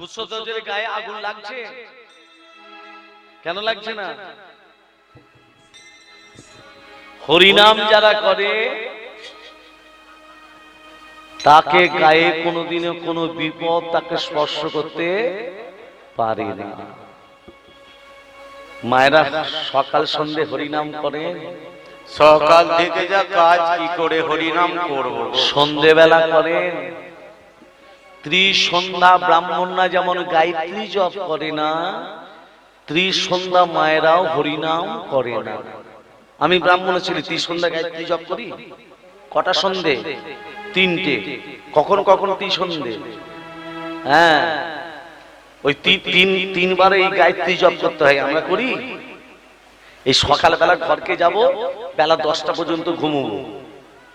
কুশধ্বজের গায়ে আগুন লাগছে? কেন লাগছে না? হরিনাম যারা করে তাকে গায়ে কোনোদিনও কোনো বিপদ তাকে স্পর্শ করতে পারে না। মায়েরা সকাল সন্ধে হরিনাম করে। সকাল থেকে যা কাজ কি করে হরিনাম করব? সন্ধেবেলা করেন ত্রিসন্ধ্যা ব্রাহ্মণরা যেমন গায়ত্রী জপ করে না, ত্রিসন্ধ্যা মায়েরাও হরিনাম করে না। আমি ব্রাহ্মণ ছিলি, ত্রিসন্ধ্যা গায়ত্রী জপ করি? কটা সন্ধে? তিনটে। কখন কখন ত্রিসন্ধে? হ্যাঁ। ওই তিন, তিনবার এই গায়ত্রী জপ করতে হয়। আমরা করি? এই সকালবেলা ঘরকে যাব, বেলা দশটা পর্যন্ত ঘুমবো।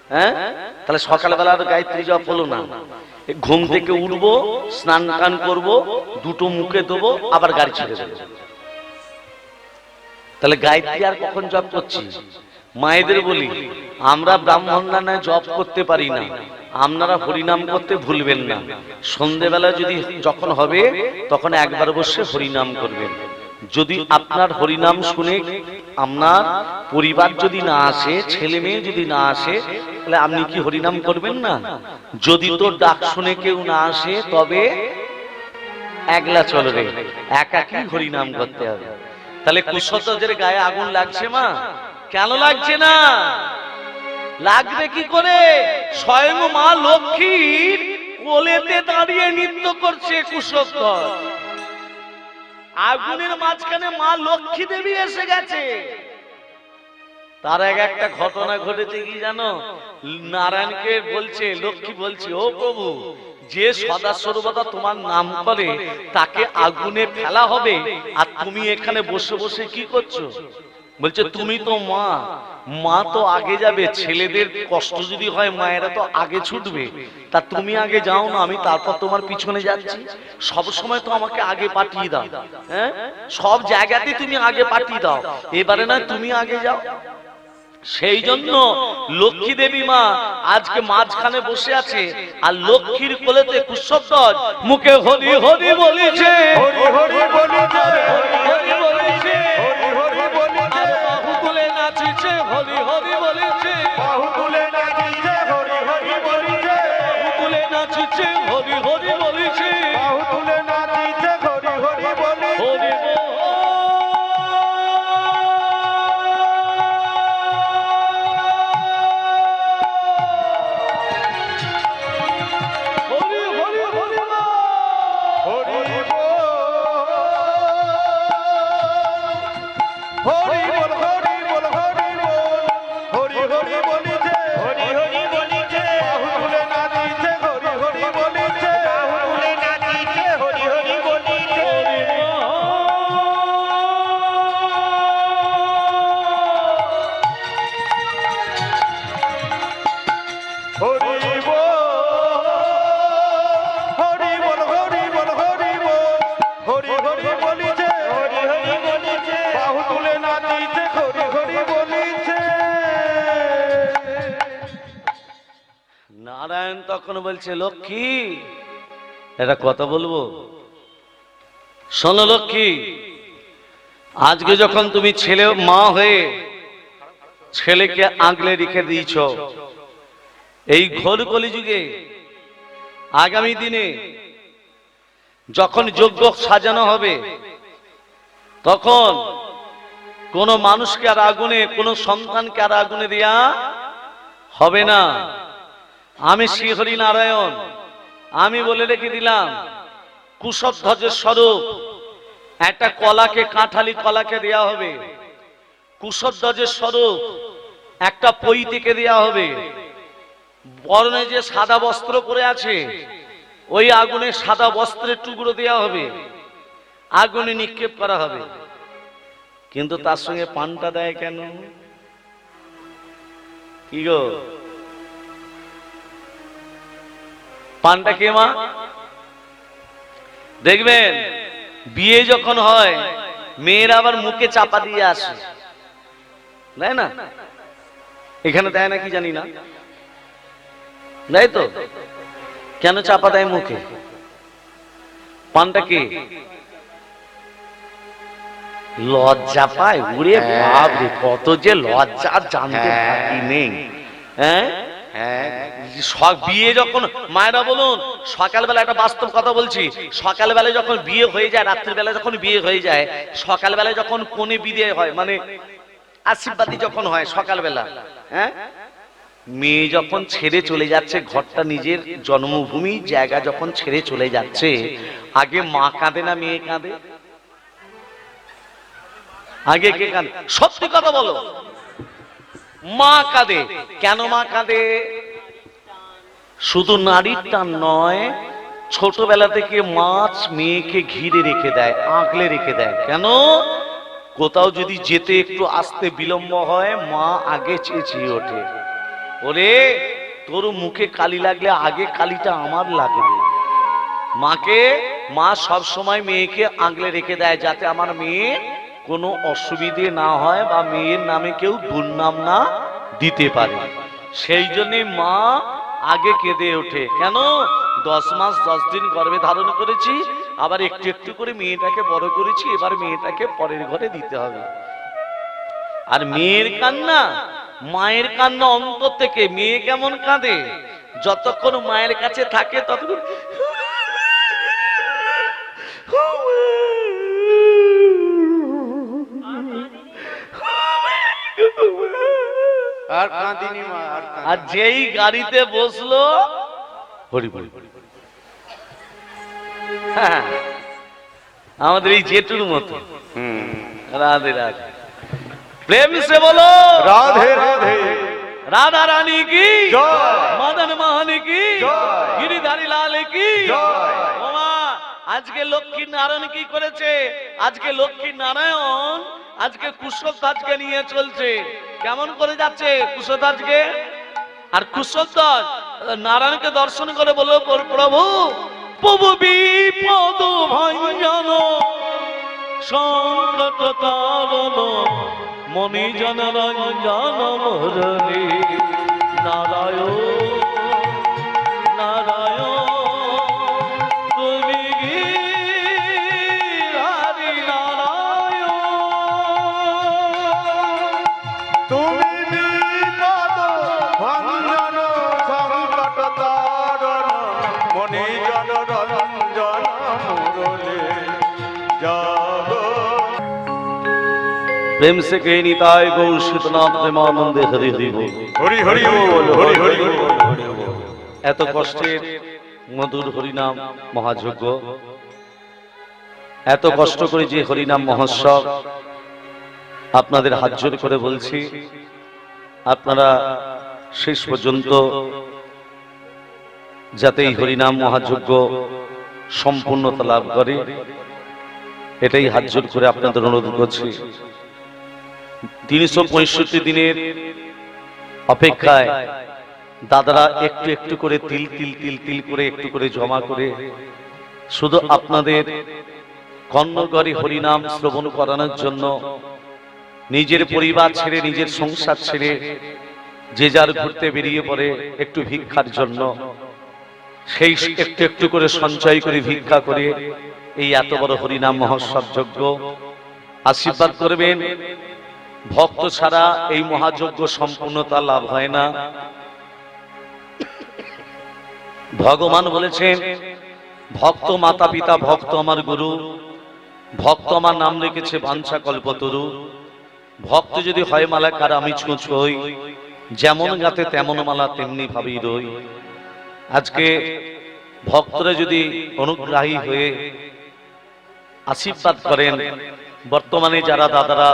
হ্যাঁ? তাহলে সকালবেলা আর গায়ত্রী জপ হলো না। ঘুম থেকে উঠবো, স্নান টান করব, দুটো মুখে দেবো আবার গাড়ি ছেড়ে দেবো। তাহলে গায়ত্রী আর কখন জপ করছি? মায়েদের বলি, আমরা ব্রাহ্মণরা না জপ করতে পারি না। আপনারা হরিনাম করতে ভুলবেন না। সন্ধেবেলা যদি যখন হবে, তখন একবার বসে হরিনাম করবেন। যদি আপনার হরিনাম শুনে আপনার পরিবার যদি না আসে ছেলে মেয়ে যদি না আসে তাহলে আপনি কি হরিনাম করবেন না? যদি তো ডাক শুনে কেউ না আসে তবে একলা চলবে একাকি হরিনাম করতে হবে? তাহলে কুশধ্বজের গায়ে আগুন লাগছে মা? কেন লাগছে না? লাগবে কি করে? স্বয়ং মা লক্ষ্মীর কোলেতে দাঁড়িয়ে নৃত্য করছে কুশধ্বজ আগুনের মাঝখানে মা লক্ষ্মী দেবী এসে গেছে। তার এক একটা ঘটনা ঘটেছে কি জানো? নারায়ণকে বলছে, লক্ষ্মী বলছে, ও প্রভু, যে সদা সর্বদা তোমার নাম করে, তাকে আগুনে ফেলা হবে, আর তুমি এখানে বসে বসে কি করছ? বলছে, তুমি তো মা মা তো আগে যাবে ছেলেদের কষ্ট যদি হয় মায়েরা তো আগে ছুটবে। তা তুমি আগে যাও না আমি তারপর তোমার পিছনে যাচ্ছি। সব সময় তো আমাকে আগে পাঠিয়ে দাও হ্যাঁ? সব জায়গাতে তুমি আগে পাঠিয়ে দাও। এবারে না তুমি আগে যাও। সেই জন্য লক্ষ্মী দেবী মা আজকে মাঝখানে বসে আছে আর লক্ষ্মীর কোলেতে কুশব্দজ মুখে হরি হরি বলেছে। হরি হরি বলিছে। হরি হরি বলিছে। হরি হরি বলিছে। বাহু তুলে নাচিছে হরি হরি বলিছে। বাহু তুলে নাচিছে হরি হরি বলিছে। বাহু তুলে নাচিছে হরি হরি বলিছে। হরি হরি তখন বলছে, লক্ষ্মী এটা কথা বলব? শোনো লক্ষ্মী, আজকে যখন তুমি ছেলে মা হয়ে ছেলেকে আগলে রেখে দিয়েছ, এই ঘোর কলিযুগে আগামী দিনে যখন যোগ্য সাজানো হবে, তখন কোন মানুষকে আর আগুনে, কোন সন্তানকে আর আগুনে দেয়া হবে না। আমি শ্রীহরি নারায়ণ। আমি বলে রেখে দিলাম কুশধ্বজের স্বরূপ, একটা কলাকে কাঁঠালি কলাকে দেয়া হবে। কুশধ্বজের স্বরূপ, একটা পৈতিকে দেয়া হবে। বরণে যে সাদা বস্ত্র পরে আছে, ওই আগুনে সাদা বস্ত্রের টুকরো দেয়া হবে। আগুনে নিক্ষেপ করা হবে। কিন্তু তার সঙ্গে পানটা দেয় কেন? কি গো? পানটা কে মা? দেখবেন বিয়ে যখন হয় মেয়েরা আবার মুখে চাপা দিয়ে আসে। দেয় না? এখানে দেয় না কি জানি না? দেয় তো? কেন চাপা দেয় মুখে? পানটা কে? লজ্জা পায়। উড়ে বাপ রে কত যে লজ্জা জানতে হ্যাঁ। বাকি নেই। হ্যাঁ? হ্যাঁ বিয়ে যখন, মায়েরা বলুন, সকালবেলা একটা বাস্তব কথা বলছি। সকালবেলা যখন বিয়ে হয়ে যায়, রাত্রিবেলা যখন বিয়ে হয়ে যায়, সকালবেলা যখন কোনে বিয়ে হয় মানে আশীর্বাদী যখন হয় সকালবেলা হ্যাঁ? মেয়ে যখন ছেড়ে চলে যাচ্ছে, ঘরটা নিজের জন্মভূমি, জায়গা যখন ছেড়ে চলে যাচ্ছে, আগে মা কাঁদে না মেয়ে কাঁদে? আগে কে কাঁদে? সত্যি কথা বলো। মা কাঁদে। কেন মা কাঁদে? শুধু নারীর টান নয়, ছোটবেলা থেকে মাছ মেয়েকে ঘিরে রেখে দেয় আঁকলে রেখে দেয়। কেন? কোথাও যদি যেতে একটু আসতে বিলম্ব হয়, মা আগে চেঁচিয়ে ওঠে। ওরে, তোর মুখে কালি লাগলে আগে কালিটা আমার লাগবে। মাকে, মা সব সময় মেয়েকে আগলে রেখে দেয়, যাতে আমার মেয়ে কোনো অসুবিধে না হয় বা মেয়ের নামে কেউ দুর্নাম না দিতে পারে। সেই জন্যে মা আগে কেঁদে ওঠে। কেন? দশ মাস, দশ দিন গর্ভে ধারণ করেছি, আবার একটু একটু করে মেয়েটাকে বড় করেছি, এবার মেয়েটাকে পরের ঘরে দিতে হবে। আর মেয়ের কান্না, মায়ের কান্না অন্তর থেকে, মেয়ে কেমন কাঁদে? যতক্ষণ মায়ের কাছে থাকে, ততক্ষণ আর কাঁদিনি মা আর যেই গাড়িতে বসল হরি বলি হ্যাঁ, আমাদের এই জেঠুর মতো। রাধে রাধে। প্রেম সে বলো। রাধে রাধে। রাধা রানী কি? জয়। মদন মোহন কি? জয়। গিরিধারী লাল কি? জয়। আজকে লক্ষ্মী নারায়ণ কি করেছে? আজকে লক্ষ্মী নারায়ণ আজকে কুশল আজকে নিয়ে চলছে। কেমন করে যাচ্ছে কুশল আজকে আর কুশল নারায়ণকে দর্শন করে বলল, প্র- প্রভু প্রভু বিপদ ভঞ্জন, সংকট তারণ মনি জন রঞ্জন মুরলী নারায়ণ প্রেম সে কে নিতায় গৌর শীতনাথ প্রেমানন্দে হরি হরি বল। হরি হরি বল হরি হরি এত কষ্টের মধুর হরিনাম মহাযজ্ঞ। এত কষ্ট করে যে হরিনাম মহোৎসব আপনাদের হাত জোর করে বলছি আপনারা শেষ পর্যন্ত যাতে এই হরিনাম মহাযজ্ঞ সম্পূর্ণতা লাভ করে এটাই হাত জোর করে আপনাদের অনুরোধ করছি। তিনশো পঁয়ষট্টি দিনের অপেক্ষায় দাদারা একটু একটু করে তিল তিল তিল তিল করে একটু করে জমা করে শুধু আপনাদের কর্ণগরি হরিনাম শ্রবণ করানোর জন্য নিজের পরিবার ছেড়ে, নিজের সংসার ছেড়ে যে যার ঘুরতে বেরিয়ে পড়ে একটু ভিক্ষার জন্য, সেই একটু একটু করে সঞ্চয় করে ভিক্ষা করে এই এত বড় হরিনাম মহোৎসব যজ্ঞ আশীর্বাদ করবেন। ভক্ত ছাড়া এই মহাযজ্ঞ সম্পূর্ণতা লাভ হয় না। ভগবান বলেছেন, ভক্ত মাতা পিতা, ভক্ত আমার গুরু, ভক্ত আমার নাম রেখেছে বাঞ্ছা কল্পতরু। ভক্ত যদি হয় মালাকার, আমি ছুঁচ হই। যেমন গাতে তেমন মালা তেমনি ভাবেই রই। আজকে ভক্তরা যদি অনুগ্রাহী হয়ে আশীর্বাদ করেন বর্তমানে যারা দাদারা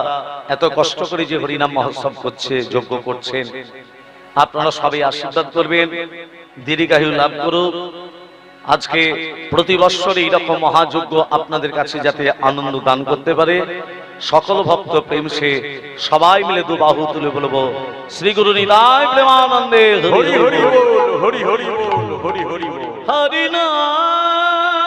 এত কষ্ট করে যে হরিনাম মহোৎসব করছে, যজ্ঞ করছেন, আপনারা সবাই আশীর্বাদ করবেন, দীর্ঘায়ু লাভ করুক। আজকে প্রতি বৎসর এইরকম মহাযজ্ঞ আপনাদের কাছে যাতে আনন্দ দান করতে পারে। সকল ভক্ত প্রেম সে সবাই মিলে দু বাহু তুলে বলব, শ্রী গুরু নীলায় প্রেমানন্দে হরি হরি হরি হরি বল, হরি হরি বল। হরি নাম।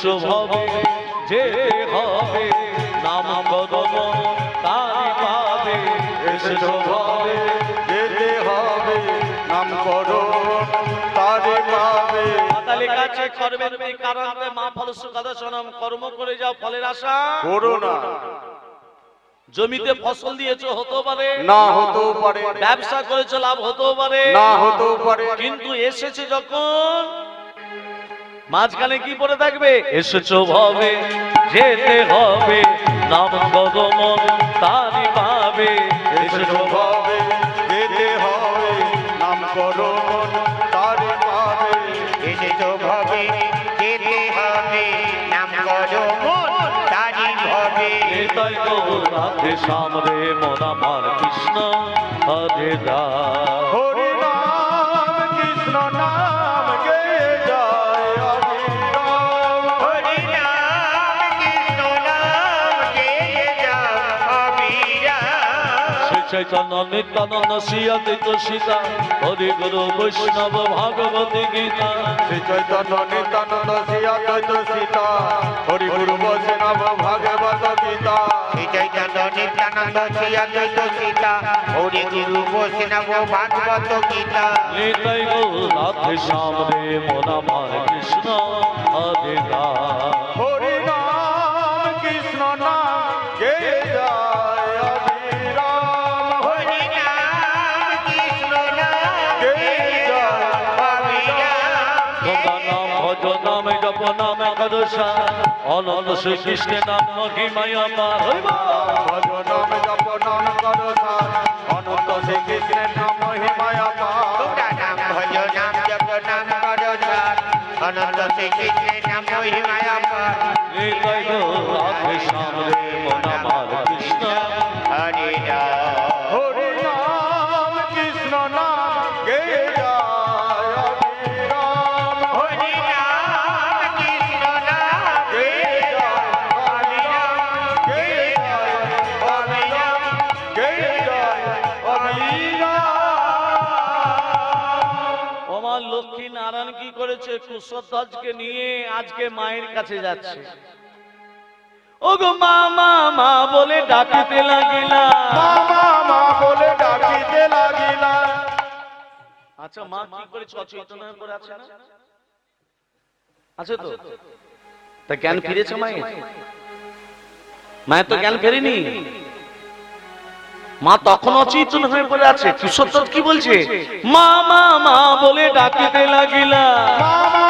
এসেছ ভবে যেতে হবে নাম কদম তারি পাবে। এসেছ ভবে যেতে হবে নাম করো তারে পাবে। তাহলে কাছে কারণে মা ফল সুখাদশনম কর্ম করে যাও ফলের আশা। করো না। জমিতে ফসল দিয়েছ হতে পারে। না হতেও পারে। ব্যবসা করেছ লাভ হতেও পারে। না হতেও পারে। কিন্তু এসেছে যখন মাঝখানে কি পড়ে থাকবে? এসেছ ভবে যেতে হবে। নাম কদম তারি পাবে। এসেছ ভাবে যেতে হবে। নাম করো তারে পাবে। এসেছ ভবে যেতে হবে। নাম করো মন তারি ভবে এটাই তো রাধে সামরে মন আমার কৃষ্ণ হরে দা চৈতন্য নিত্যানন্দ শ্রী অদ্বৈত সীতা হরি গুরু বৈষ্ণব ভাগবতী গীতা। শ্রী চৈতন্য নিত্যানন্দ শ্রী অদ্বৈত সীতা হরি গুরু বৈষ্ণব ভাগবত গীতা। শ্রী চৈতন্য নিত্যানন্দ শ্রী অদ্বৈত সীতা হরি গুরু বৈষ্ণব ভাগবত গীতা। নিতাই গো রাধে সামরে মন আমার কৃষ্ণ হরে দা জপ নাম করসা অনন্ত শ্রীকৃষ্ণের নাম মহিমায় আমার। হইব নাম জপ নাম সার অনন্ত শ্রীকৃষ্ণের নাম মহিমায়া পা তোমরা নাম ভজ নাম জপ নাম সার অনন্ত শ্রীকৃষ্ণের নাম মহিমায়া পার নিতাই গো রাধে সামরে মন আমার। করেছে কুশধ্বজকে নিয়ে আজকে মায়ের কাছে যাচ্ছে। ও গো মা মা মা বলে ডাকিতে লাগিলা। মামা মা বলে ডাকিতে লাগিলা। আচ্ছা মা কি করে সচেতন করে আছে না? আছে তো? তা জ্ঞান ফিরেছে মায়ের? মায়ের তো জ্ঞান ফেরেনি? মা তখন অচেতন হয়ে পড়ে আছে। কি বলছে? মা মা মা বলে ডাকিতে লাগিলা। মা মা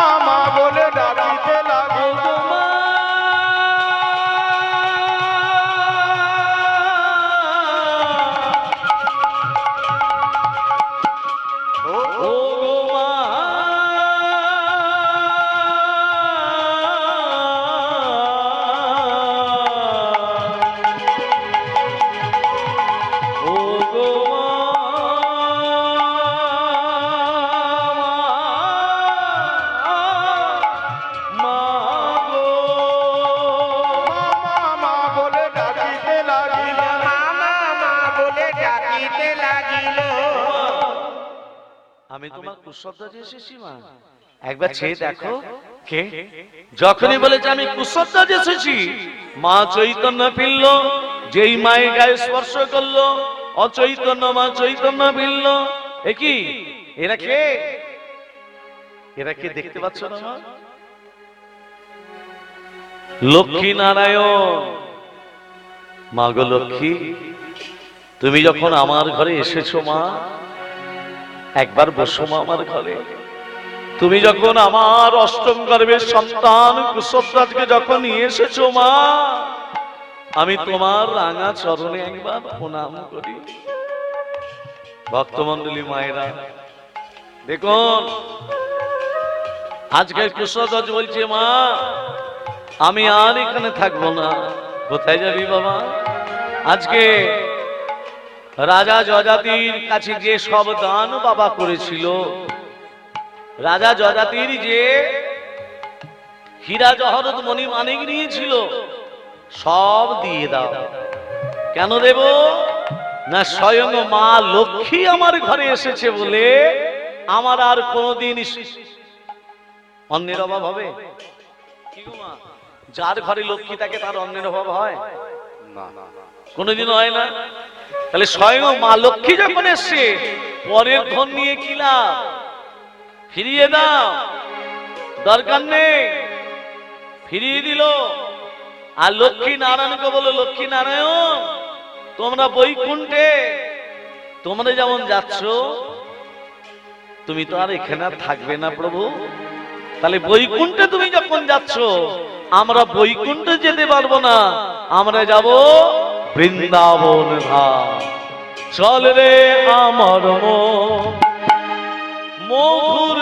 একবার ছেয়ে দেখো কে? যখনই বলেছে আমি কুশব্দ এসেছি। মা চৈতন্য ফিরল যেই মায়ের গায়ে স্পর্শ করল অচৈতন্য মা চৈতন্য ফিরল। এ কি? এরা কে? এরা কে দেখতে পাচ্ছ না লক্ষ্মী নারায়ণ। মা গো লক্ষ্মী তুমি যখন আমার ঘরে এসেছ মা একবার বসো আমার ঘরে। তুমি যখন আমার অষ্টম গর্ভের সন্তান কুশব্রাজকে যখন নিয়ে এসেছ মা, আমি তোমার রাঙা চরণে একবার প্রণাম করি। ভক্তমন্ডলী মায়েরা, দেখুন আজকে কুশব্রাজ বলছে, মা, আমি আর এখানে থাকব না। কোথায় যাবি বাবা? আজকে রাজা যজাতির কাছে যে সব দান বাবা করেছিল। রাজা যজাতির যে হীরা জহরত মণি মানিক নিয়েছিল, সব দিয়ে দাও। কেন দেব? না স্বয়ং মা লক্ষ্মী আমার ঘরে এসেছে বলে আমার আর কোনোদিন অন্যের অভাব হবে? যার ঘরে লক্ষ্মী থাকে তার অন্যের অভাব হয়? না। কোনোদিন হয় না। তাহলে স্বয়ং মা লক্ষ্মী যখন এসছে, পরের ধন নিয়ে কি লাভ? ফিরিয়ে দাও। দরকার নেই। ফিরিয়ে দিল। আর লক্ষ্মী নারায়ণকে বলো লক্ষ্মী নারায়ণ, তোমরা বৈকুণ্ঠে, তোমরা যেমন যাচ্ছ, তুমি তো আর এখানে থাকবে না প্রভু। তাহলে বৈকুণ্ঠে তুমি যখন যাচ্ছ, আমরা বৈকুণ্ঠে যেতে পারব না। আমরা যাব বৃন্দাবন ধাম চল রে আমার মধুর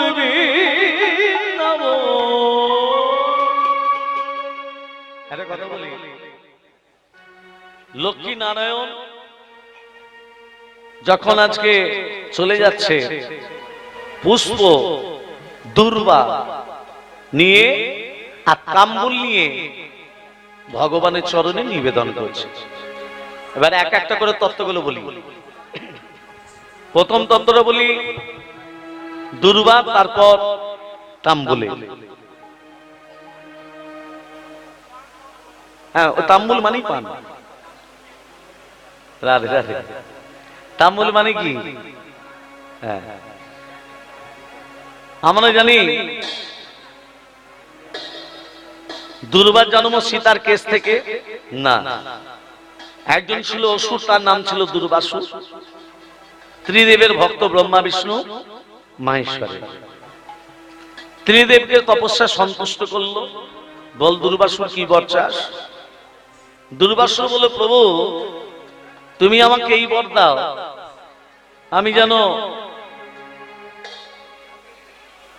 লক্ষ্মী নারায়ণ যখন আজকে চলে যাচ্ছে, পুষ্প, দুর্বা নিয়ে আর তাম্বুল নিয়ে ভগবানের চরণে নিবেদন করছে। এবার এক একটা করে তত্ত্বগুলো বলি। প্রথম তত্ত্বটা বলি দুর্বা তারপর তাম্বুলে। হ্যাঁ ও তাম্বুল মানেই পান। রাধে রাধে। তাম্বুল মানে কি? হ্যাঁ। আমরা জানি দুর্বার জন্ম সীতার কেস থেকে? না। একজন ছিল অসুর, তার নাম ছিল দুর্বাসুর ত্রিদেবের ভক্ত ব্রহ্মা বিষ্ণু মাহেশ্বরের ত্রিদেবকে তপস্যা সন্তুষ্ট করল। বল, দুর্বাসুর কি বর চাস? দুর্বাসুর বলে, প্রভু, তুমি আমাকে এই বর দাও। আমি যেন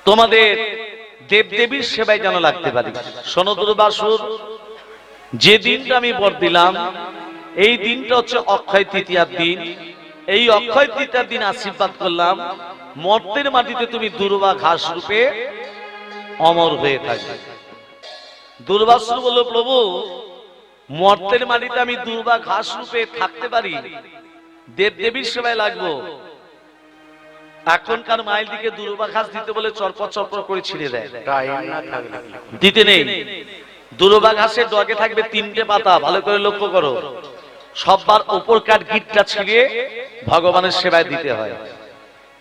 তোমাদের দেবদেবীর সেবায় যেন লাগতে পারি। শোনো, দুর্বাসুর, যে দিনটা আমি বর দিলাম এই দিনটা হচ্ছে অক্ষয় তৃতীয়ার দিন। এই অক্ষয় তৃতীয়ার দিন আশীর্বাদ করলাম। মর্তের মাটিতে তুমি দুর্বা ঘাস রূপে অমর হয়ে থাকবে। দুর্বাসুর বলল, প্রভু, মর্তের মাটিতে আমি দুর্বা ঘাস রূপে থাকতে পারি। দেব দেবীর সেবায় লাগবো। এখনকার মাইল দিকে দুর্বা ঘাস দিতে বলে চরপর চরপর করে ছিঁড়ে দেয়? দিতে নেই। দুর্বা ঘাসের ডগে থাকবে তিনটে পাতা, ভালো করে লক্ষ্য করো। সববার ওপর কাঠ গিটটা ছিঁড়ে ভগবানের সেবায় দিতে হয়।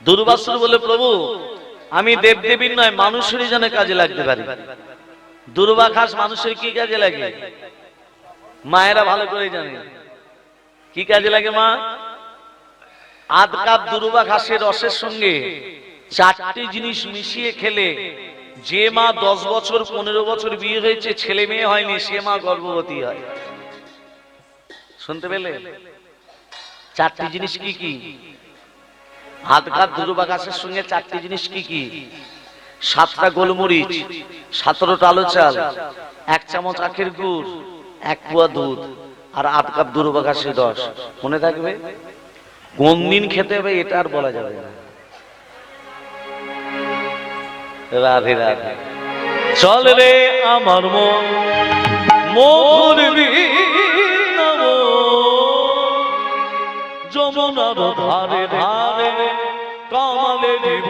দুর্বাসুর বলে, প্রভু, আমি দেবদেবীর নয়, মানুষেরই যেন কাজে লাগতে পারি। দুর্বা ঘাস মানুষের কি কাজে লাগে? মায়েরা ভালো করে জানে। কি কাজে লাগে মা? আধ কাপ দুর্বা ঘাসের রসের সঙ্গে চারটি জিনিস মিশিয়ে খেলে যে মা দশ বছর, পনেরো বছর বিয়ে হয়েছে, ছেলে মেয়ে হয়নি, সে মা গর্ভবতী হয়। শুনতে পেলে? চারটি জিনিস কি কি? আধ কাপ দুর্বা ঘাসের সঙ্গে চারটি জিনিস কি কি? সাতটা গোলমরিচ, সতেরোটা আলো চাল, এক চামচ আখের গুড়, এক পোয়া দুধ আর আধ কাপ দুর্বা ঘাসের রস। মনে থাকবে? কোন দিন খেতে হবে এটা আর বলা যাবে না। রাধে রাধে। চল রে আমার মন মোর যমুনার ধারে ধারে কমলে দিব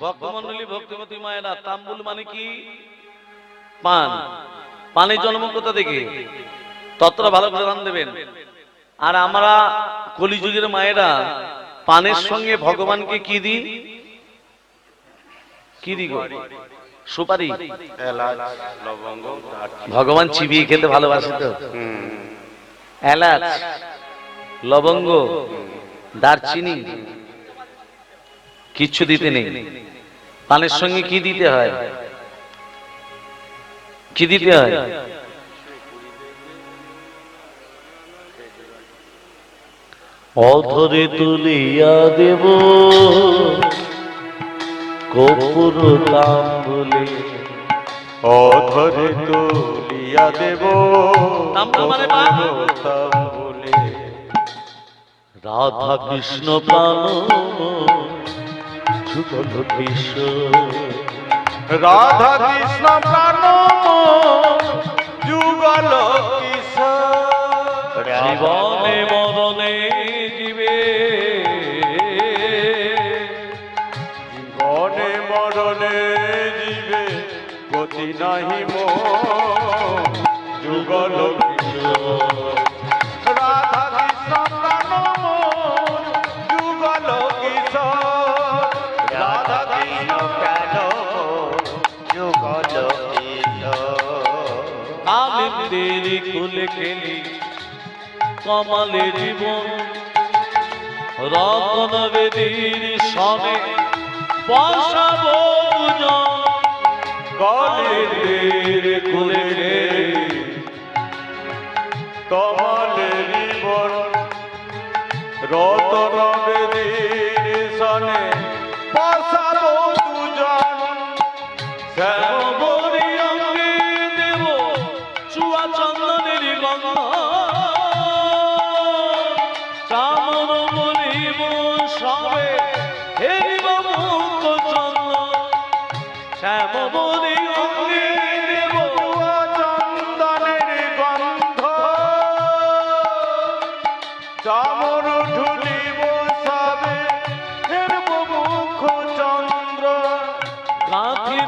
ভক্তমন্ডলী ভক্তিমতী মায়েরা তাম্বুল মানে কি? পান। পানের জন্ম কোথা থেকে? ততটা ভালো করে দান দেবেন আর আমরা কলিযুগের মায়েরা পানের সঙ্গে ভগবানকে কি দিই? কি দিই সুপারি। ভগবান চিবিয়ে খেতে ভালোবাসে তো? এলাচ। লবঙ্গ দারচিনি কিচ্ছু দিতে নেই। পানের সঙ্গে কি দিতে হয়? কি দিতে হয়? অধরে তুলিয়া দেব কপুর বলে অধরে তুলিয়া দেব তাম্বুল মানে? তাম্বুলে। রাধা কৃষ্ণ প্রাণ যুগল কৃষ্ণ রাধা কৃষ্ণ প্রাণ যুগল কিশোর জীবনে মরণে জীবে। জীবনে মরণে জীবে গতি নাহি মো যুগল কালিন্দের কুলে খেলি। কমালে জীবন, রতন বেদীর সনে। বসাবো দুজন কালিন্দের কুলে খেলি কমলেরি বর রতন বেদীর সনে। বসাবো দুজন শ্যাম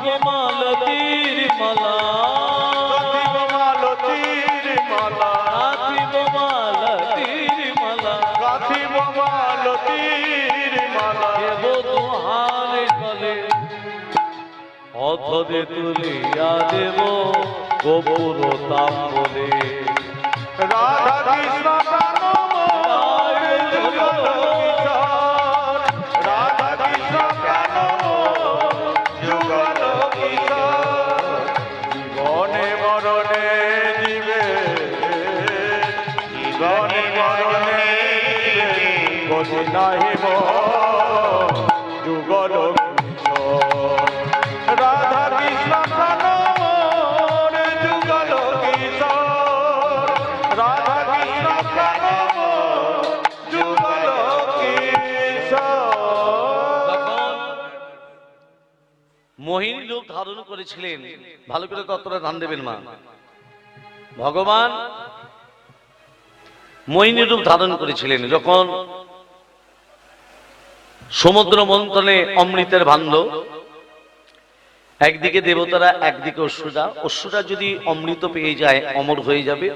মালতীর মালা। প্রতিব মালা। গাঁথিব মালতীর মালা। গাথিব মালতীর মালা। দেব তোমারে তুলিয়া দেব গোপুর তাম্বলে। রাধা কৃষ্ণ রূপ ধারণ করেছিলেন। ভালো করে তত্ত্বটা ধান দেবেন মা ভগবান মোহিনী রূপ ধারণ করেছিলেন। যখন সমুদ্র মন্থনে অমৃতের ভাণ্ড একদিকে দেবতারা, একদিকে অসুরা অসুরা যদি অমৃত পেয়ে যায়, অমর হয়ে যাবে।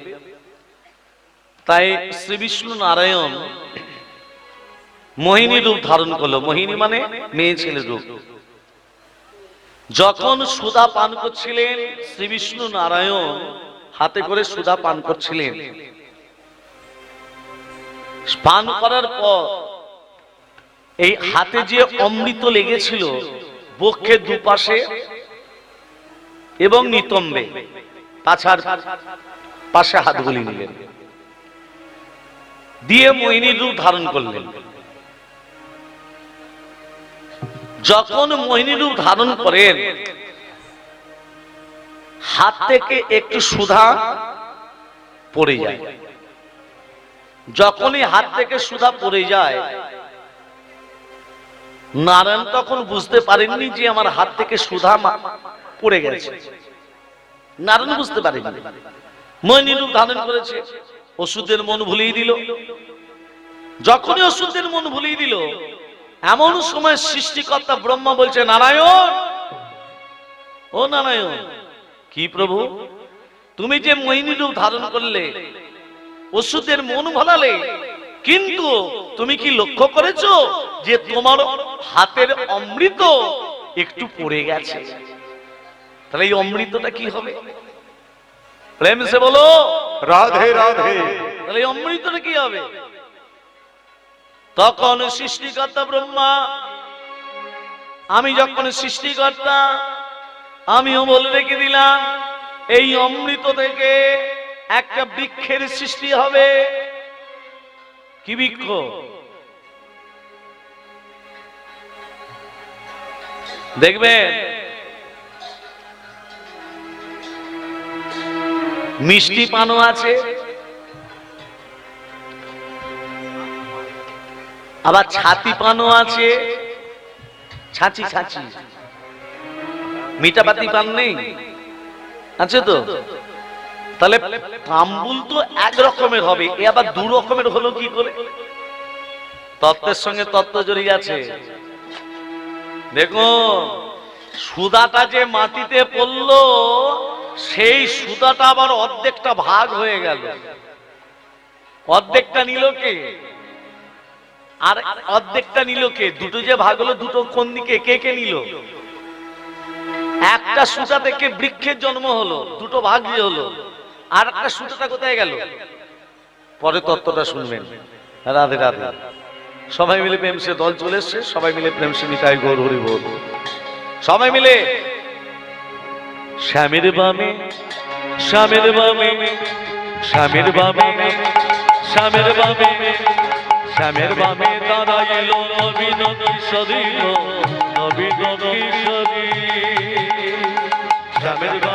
তাই শ্রী বিষ্ণু নারায়ণ মোহিনী রূপ ধারণ করল। মোহিনী মানে মেয়ে ছেলে রূপ। যখন সুদা পান করছিলেন, শ্রী বিষ্ণু নারায়ণ হাতে করে সুধা পান করছিলেন। পান করার পর এই হাতে যে অমৃত লেগেছিল বক্ষের দুপাশে এবং নিতম্বে, পাছার পাশে হাতগুলি নিলেন। দিয়ে মোহিনীর রূপ ধারণ করলেন। যখন মোহিনী রূপ ধারণ করেন, হাত থেকে একটু সুধা পড়ে যায়। যখনই হাত থেকে সুধা পড়ে যায় নারায়ণ তখন বুঝতে পারেননি যে আমার হাত থেকে সুধা পড়ে গেছে। নারায়ণ বুঝতে পারেননি। মোহিনী রূপ ধারণ করেছে। ওষুধের মন ভুলিয়ে দিল। যখনই ওষুধের মন ভুলিয়ে দিল, এমন সময় সৃষ্টিকর্তা ব্রহ্মা বলছে, নারায়ণ! ও নারায়ণ, কি প্রভু? তুমি যে মোহিনী রূপ ধারণ করলে, ওষুধের মন ভোলালে কিন্তু তুমি কি লক্ষ্য করেছ যে তোমার হাতের অমৃত একটু পড়ে গেছে? তাহলে এই অমৃতটা কি হবে? প্রেম সে বলো রাধে রাধে। তাহলে এই অমৃতটা কি হবে? তখন সৃষ্টিকর্তা ব্রহ্মা আমি যখন সৃষ্টিকর্তা আমিও বলে রেখে দিলাম এই অমৃত থেকে একটা বৃক্ষের সৃষ্টি হবে। কি বৃক্ষ? দেখবেন, মিষ্টি পানও আছে, আবার ছাতি পানও আছে, ছাঁচি ছাঁচি। মিঠাপাতি পান নেই? আছে তো? তাহলে তাম্বুল তো এক রকমের হবে, এ আবার দু রকমের হলো কি করে? তত্ত্বের সঙ্গে তত্ত্ব জড়িয়ে আছে। দেখো সুদাটা যে মাটিতে পড়ল, সেই সুদাটা আবার অর্ধেকটা ভাগ হয়ে গেল। অর্ধেকটা নিল কে? আর অর্ধেকটা নিল কে? দুটো যে ভাগ হলো, দুটো কোন দিকে? কে কে নিল? একটা সুতা থেকে বৃক্ষের জন্ম হলো, দুটো ভাগ হলো। আর একটা সুতাটা কোথায় গেল? পরে তত্ত্বটা শুনবেন। রাধে রাধে। সবাই মিলে প্রেম সে দল চলে এসছে, সবাই মিলে প্রেম সে নিতাই গৌর হরি বল সবাই মিলে স্বামীর বামে, শ্যামের বামে শ্যামের বামে স্বামীর বামে, শ্যামের বামে দাদা এলো নবীন কিশোরী নবীন কিশোরী। শ্যামের বামে